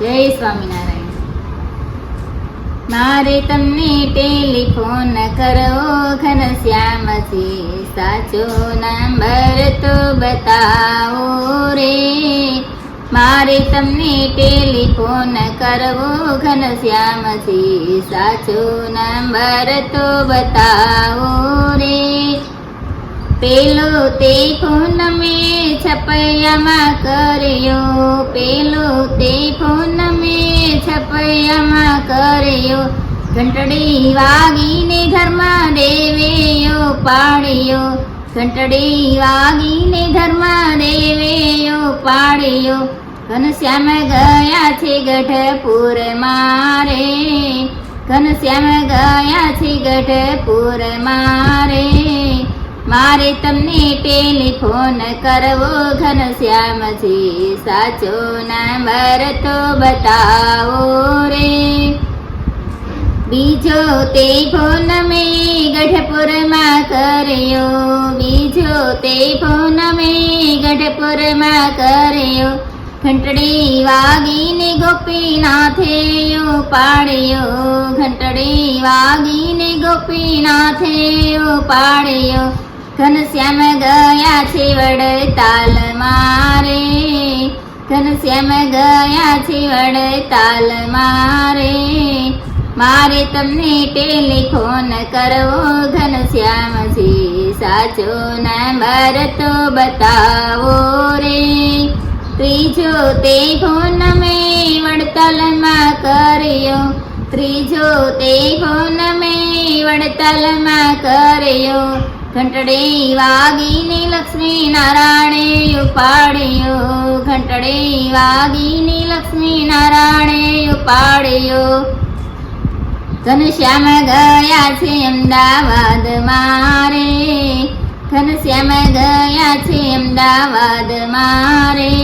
જય સ્વામિનારાયણ. મારે તમને ટેલિફોન કરવો ઘનશ્યામજી. સાચો નંબર તો બતાવો રે. મારે તમને ટેલિફોન કરવો, ઘનશ્યામજી. સાચો નંબર તો બતાવો રે. પેલો તે ફોન મેં છપૈયામાં કર્યો. પેલો તે ફોન મેં છપૈયામાં કર્યો. ઘંટડી વાગીને ધર્મા દેવેયો પાડ્યો. ઘંટડી વાગીને ધર્મા દેવેયો પાડ્યો. ઘનશ્યામ ગયા છે ગઢપુર મારે ઘનશ્યામ ગયા છે ગઢપુર મારે મારે તમને ટેલિફોન કરવો ઘનશ્યામજી સાચો નંબર તો બતાવો રે. બીજો તે ફોન મેં ગઢપુરમાં કર્યો, બીજો તે ફોન મેં ગઢપુરમાં કર્યો. ઘંટડી વાગીને ગોપીનાથે પાડ્યો ઘંટડી વાગીને ગોપીનાથે પાડ્યો ઘનશ્યામ ગયા છે વડતાલ મારે. ઘનશ્યામ ગયા છે વડતાલ મારે. મારે તમને ટેલિફોન કરવો, ઘનશ્યામજી, સાચો નંબર તો બતાવો રે. ત્રીજો તે ફોન મેં વડતાલમાં કર્યો. ત્રીજો તે ફોન મેં વડતાલમાં કર્યો. ઘંટડી વાગીને લક્ષ્મી નારાયણે ઉપાડ્યો. ઘંટડી વાગીને લક્ષ્મી નારાયણે ઉપાડ્યો. ઘનશ્યામ ગયા છે અમદાવાદ મારે. ઘનશ્યામ ગયા છે અમદાવાદ મારે.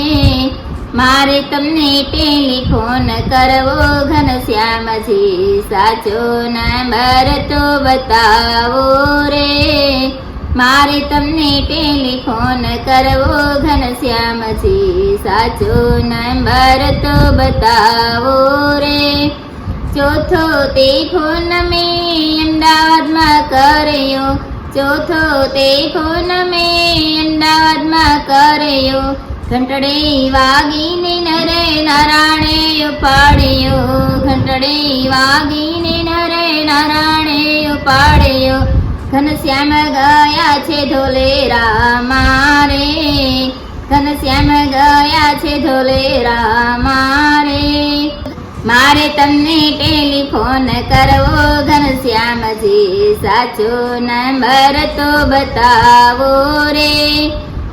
મારે તમને ટેલિફોન કરવો ઘનશ્યામજી સાચો નંબર તો બતાવો રે. મારે તમને ટેલિફોન કરવો ઘનશ્યામજી સાચો નંબર તો બતાવો રે. ચોથો તે ફોન મેં અમદાવાદમાં કર્યો. ચોથો તે ફોન મેં અમદાવાદમાં કર્યો. ઘંટડી વાગીને નરે નારાયણે ઉપાડ્યો. ઘંટડે વાગીને નરે નારાયણે ઉપાડ્યો. ઘનશ્યામ ગયા છે ધોલેરા મારે ઘનશ્યામ ગયા છે ધોલેરા મારે મારે તમને ટેલિફોન કરવો. ઘનશ્યામજી સાચો નંબર તો બતાવો રે.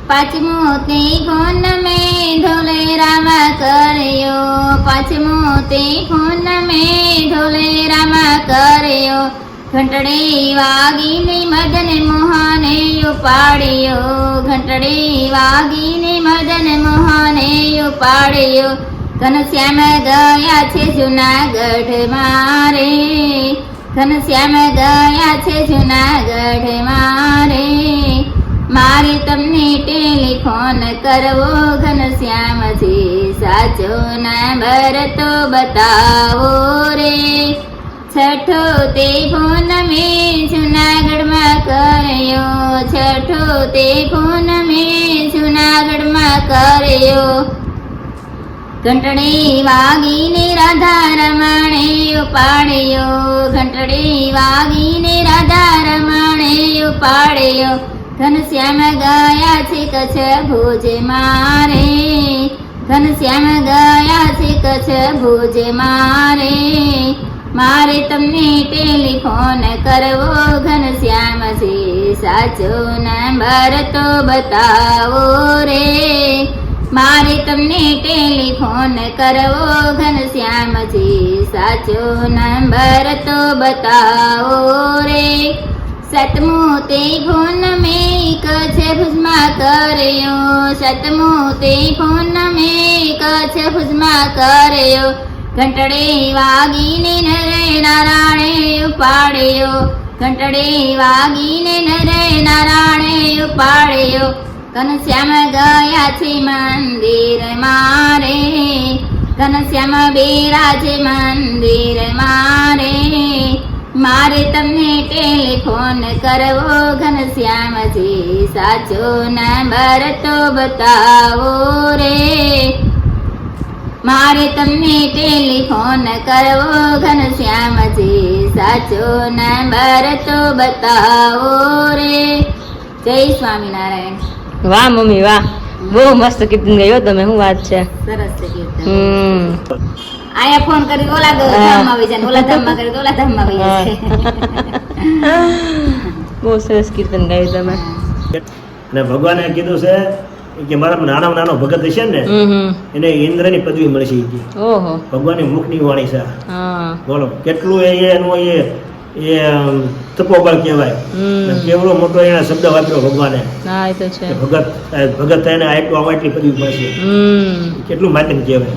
પાંચમો તે ફોન મેં ધોલેરામાં કર્યો. પાંચમો તે ફોન મેં ધોલેરામાં કર્યો. ઘંટડી વાગીને મદન મોહને ઉપાડ્યો. ઘંટડી વાગીને મદન મોહને ઉપાડ્યો. ઘનશ્યામ ગયા છે જુનાગઢ મારે. ઘનશ્યામ ગયા છે જુનાગઢ કરવો ઘનશ્યામજી સાચો નંબર તો બતાવો રે. છઠ્ઠો તે ફોન મેં જુનાગઢમાં કર્યો. છઠ્ઠો તે ફોન મેં જુનાગઢમાં કર્યો. ઘંટડી વાગીને રાધા રમણે ઉપાડ્યો. ઘંટડી વાગીને રાધા રમણે ઉપાડ્યો. ઘનશ્યામ ગયા છે કચ્છ ભોજે મારે. ઘનશ્યામ ગયા છે કચ્છ ભોજે મારે. મારે તમને ટેલિફોન કરવો. ઘનશ્યામજી સાચો નંબર તો બતાવો રે. મારે તમને ટેલિફોન કરવો. ઘનશ્યામજી સાચો નંબર તો બતાવો રે. સતમો તે ફોન મેં કચ્છ ભુજમાં કર્યો સતમો તે ફોન મેં કચ્છ ભુજમાં કર્યો ઘંટડે વાગીને નરે નારાણે ઉપાડ્યો ઘંટડે વાગીને નરે નારાણે ઉપાડ્યો ઘનશ્યામ ગયા છે મંદિર મારે ઘનશ્યામ બેરાજે મંદિર મારે મારે તમને ટેલિફોન કરવો ઘનશ્યામજી સાચો નંબર તો બતાવો રે. મારે તમને ટેલિફોન કરવો ઘનશ્યામજી સાચો નંબર તો બતાવો રે. જય સ્વામિનારાયણ. વાહ મમ્મી વાહ. બહુ મસ્ત કીર્તન ગયો તમે શું વાત છે? સરસ કીર્તન. હમ. આયા ફોન કરી ઓલા ધામમાં આવી જાય ઓલા ધામમાં કરી ઓલા ધામમાં આવી જાય બહુ સરસ કીર્તન ગાયું તમે. અને ભગવાને કીધું છે કે મારા નાના નાનો ભગત હશે ને એને ઇન્દ્ર ઇન્દ્રની પદવી મળશે. ઓહો. ભગવાનની મુખની વાણી છે બોલો કેટલું એ એનું એ તપોબળ કહેવાય. કેવડો મોટો એને શબ્દ વાપર્યો ભગવાને. ભગત ભગત થઈને આટલું આવા એટલી પદવી મળશે. કેટલું માધ્યમ કહેવાય.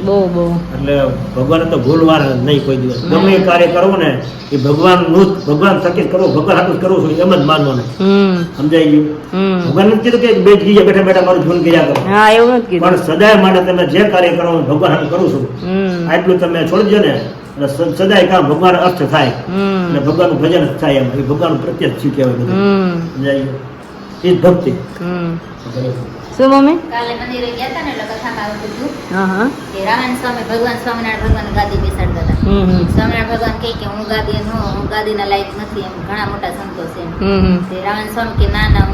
એટલે ભગવાન તો ભૂલવાર નહીં કોઈ દિવસ. ગમે કાર્ય કરવું ને એ ભગવાનનું જ ભગવાન થકી કરો કરવું ભગવાન હાટું જ કરવું છું એમ જ માનવો ને સમજાઈ ગયું? ભગવાન નથી કીધું કે બે ગીજા બેઠા બેઠા મારું જૂન ગયા કરો. પણ સદાય માટે તમે જે કાર્ય કરો ભગવાન હાટું કરું છું. આટલું તમે છોડજો ને એટલે સદાય કામ ભગવાન અર્થ થાય. અને ભગવાનનું ભજન જ થાય એમ. એ ભગવાનનું પ્રત્યક્ષ શું કહેવાય બધું? સમજાય? એ જ ભક્તિ. હમ. શું મમ્મી? કાલે મંદિરે ગયા હતા ને એટલે કથામાં આવતું હતું હા હા. કે રામાયણ સ્વામી ભગવાન સ્વામિનારાયણ ભગવાન ગાદી બેસાડતા હતા હમ હમ. સ્વામિનારાયણ ભગવાન કહે કે હું ગાદી નો હું ગાદીના લાયક નથી એમ. ઘણા મોટા સંતો છે રાવણ રામાયણ સ્વામી કે ના ના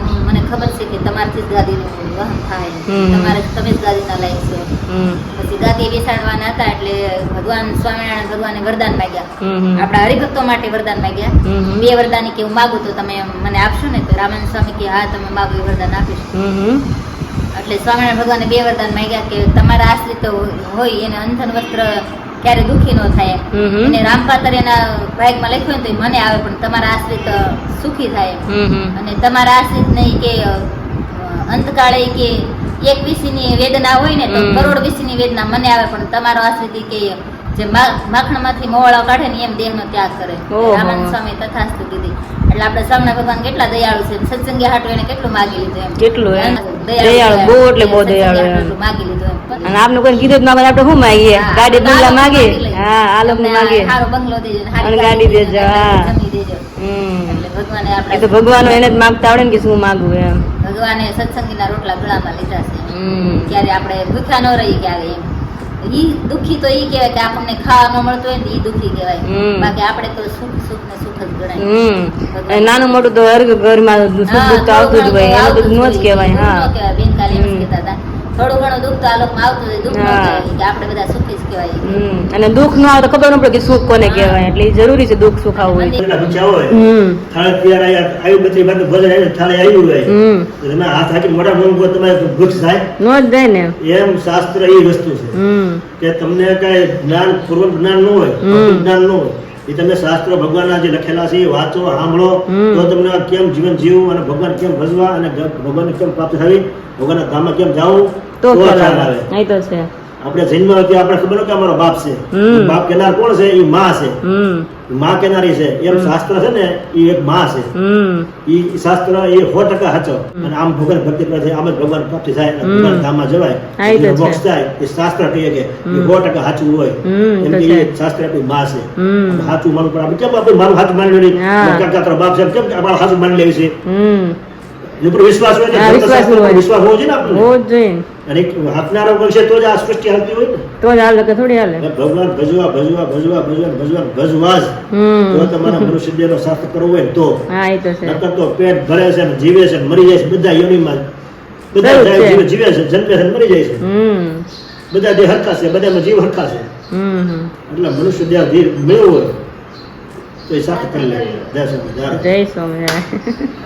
ખબર છે કે તમારથી જ ગાદીનું વહન થાય. તમારે તમે જ ગાદીના લાયક છો. પછી ગાદી બેસાડવાના હતા એટલે ભગવાન સ્વામિનારાયણ ભગવાને વરદાન માંગ્યા. આપણા હરિભક્તો માટે વરદાન માંગ્યા. બે વરદાન કે હું માગું તો તમે મને આપશો ને? તો રામાયણ સ્વામી કે હા તમે માગો એ વરદાન આપીશ. એટલે સ્વામિનારાયણ ભગવાને બે વરદાન માંગ્યા કે તમારા આશ્રિત હોય એને અંધન વસ્ત્ર ક્યારે દુખી ન થાય. અને રામપાતર એના ભાગમાં લખ્યું તો મને આવે પણ તમારા આશ્રિત સુખી થાય. અને તમારા આશ્રિત નહીં કે અંતકાળે કે એક વિષયની વેદના હોય ને તો. કરોડ વિષયની વેદના મને આવે પણ તમારો આશ્રિત કે જે માખણમાંથી મોવાળો કાઢે ને એમ દેહનો ત્યાગ કરે. ઓહો. રામાનંદ સ્વામી તથાસ્તુ કીધી. એટલે આપણે સામના ભગવાન કેટલા દયાળુ છે. સત્સંગી હાટુ એને કેટલું માગી લીધું એમ. કેટલું એમ? દયાળુ બહુ એટલે બહુ દયાળુ માગી લીધું અને આપને કોઈ કીધું ના આપણે શું માગીએ? ગાડી બંગલા માંગીએ? હા આ લોકો તમને સારો બંગલો દેજો અને ગાડી દેજો, હા. જમી દેજો. એટલે ભગવાને એ આપણે તો ભગવાન એને જ માગતા આવડે ને કે શું માંગુ એમ. ભગવાને સત્સંગીના રોટલા ગળામાં લીધા છે. ક્યારે ત્યારે આપણે ભૂખ્યા ન રહી ક્યારે એમ. ઈ દુખી તો ઈ કહેવાય કે આપણને ખાવા ન મળતું હોય ને ઈ દુખી કહેવાય. બાકી આપણે તો સુખ સુખ ને સુખ જ ગણાય. નાનું મોટું તો હર ઘરમાં સુખ દુઃખ આવતું જ હોય એનું દુઃખ ન જ કહેવાય હા. બેન કાલે એમ કહેતા હતા. થોડું ઘણું દુઃખ તો આ લોકમાં આવતું હોય દુઃખ ન હા. કહેવાય કે આપણે બધા સુખી જ કહેવાય. અને દુઃખ ન આવે તો ખબર ન પડે કે સુખ કોને કહેવાય. એટલે જરૂરી છે દુઃખ સુખ આવવું હોય? હમ. થાળે તૈયાર આયા આવ્યું બધી બાદ ભજન આવ્યું થાળે આવ્યું હોય. હમ. તમે હાથ હાકી મોઢા મોંઘો તમારે વૃક્ષ થાય. નો જ જાય ને. એમ શાસ્ત્ર એ વસ્તુ છે. કે તમને કઈ જ્ઞાન પૂર્વ જ્ઞાન ન હોય જ્ઞાન ન હોય એ તમે શાસ્ત્ર ભગવાનના જે લખેલા છે એ વાંચો સાંભળો. તો તમને કેમ જીવન જીવવું અને ભગવાન કેમ ભજવા અને ભગવાન કેમ પ્રાપ્ત થવી ભગવાનના ધામમાં કેમ જવું તો ખ્યાલ ખ્યાલ આવે. નહીં તો છે. આપણે જન્મ હતી આપણે ખબર કે અમારો બાપ છે. બાપ કેનાર કોણ છે? એ માં છે. માં કેનારી છે. એમ શાસ્ત્ર છે ને એ એક માં છે. એ શાસ્ત્ર એ સો ટકા સાચો. અને આમ ભગવાન ભક્તિ કરે આમ જ ભગવાન પ્રાપ્તિ થાય. ભગવાન ધામમાં જવાય. મોક્ષ થાય એ શાસ્ત્ર કહીએ કે એ સો ટકા સાચું હોય. એમ કે એ શાસ્ત્ર આપણી માં છે. સાચું માનવું પડે. આપણે કેમ આપણે મારું હાથ માની લેવું. કાકા તારો બાપ છે કેમ કે અમારું સાચું માની લેવી છે? ઉપર વિશ્વાસ હોય ને વિશ્વાસ હોય. વિશ્વાસ હોવો જોઈએ ને આપણને? હોવો જોઈએ. અને હાથનારો છે તો જ આ સૃષ્ટિ હાલતી હોય ને? તો જ હાલે કે થોડી હાલે. ભગવાન ભજવા ભજવા ભજવા ભજવા ભજવા ભજવા જ. તો તમારા મનુષ્ય દેહનો શાસ્ત્ર કરવો હોય તો. હા એ તો છે. નકર તો પેટ ભરે છે ને જીવે છે મરી જાય છે બધા યોનિમાં બધા છે. જીવે જીવે છે જન્મે છે મરી જાય છે. બધા દેહ હરખા છે બધામાં જીવ હરખા છે. એટલે મનુષ્ય દેહ ધીર મેળવો. હોય તો એ સાથે કરી લે. જય સ્વામિનારાયણ. જય સ્વામિનારાયણ.